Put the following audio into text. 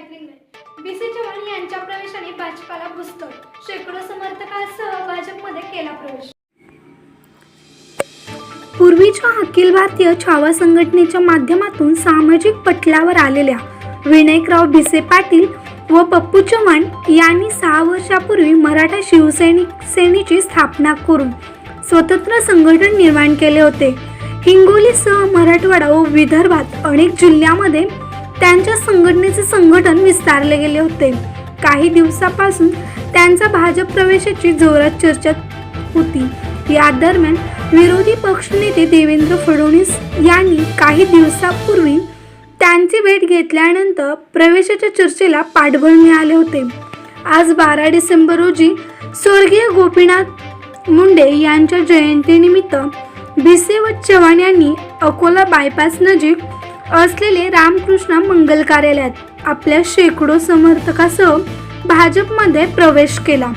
नाही B C Chavan यांच्या प्रवेशाने भाजपाला शेकडो समर्थकांसह भाजपमध्ये केला प्रवेश. पूर्वीच्या अखिल भारतीय छावा संघटनेच्या माध्यमातून सामाजिक पटलावर आलेल्या विनायकराव भिसे पाटील व पप्पू चव्हाण यांनी सहा वर्षापूर्वी मराठा शिवसैनिक सेनेची स्थापना करून स्वतंत्र संघटन निर्माण केले होते. हिंगोलीसह मराठवाडा व विदर्भात अनेक जिल्ह्यामध्ये त्यांच्या संघटनेचे संघटन विस्तारले गेले होते. काही दिवसापासून त्यांचा भाजप प्रवेशाची जोरात चर्चा होती. या दरम्यान विरोधी पक्षनेते देवेंद्र फडणवीस यांनी काही दिवसापूर्वी त्यांची भेट घेतल्यानंतर प्रवेशाच्या चर्चेला पाठबळ मिळाले होते. आज बारा डिसेंबर रोजी स्वर्गीय गोपीनाथ मुंडे यांच्या जयंतीनिमित्त भिसे व चव्हाण यांनी अकोला बायपास नजीक असलेले रामकृष्ण मंगल कार्यालयात आपल्या शेकडो समर्थकासह भाजपमध्ये प्रवेश केला.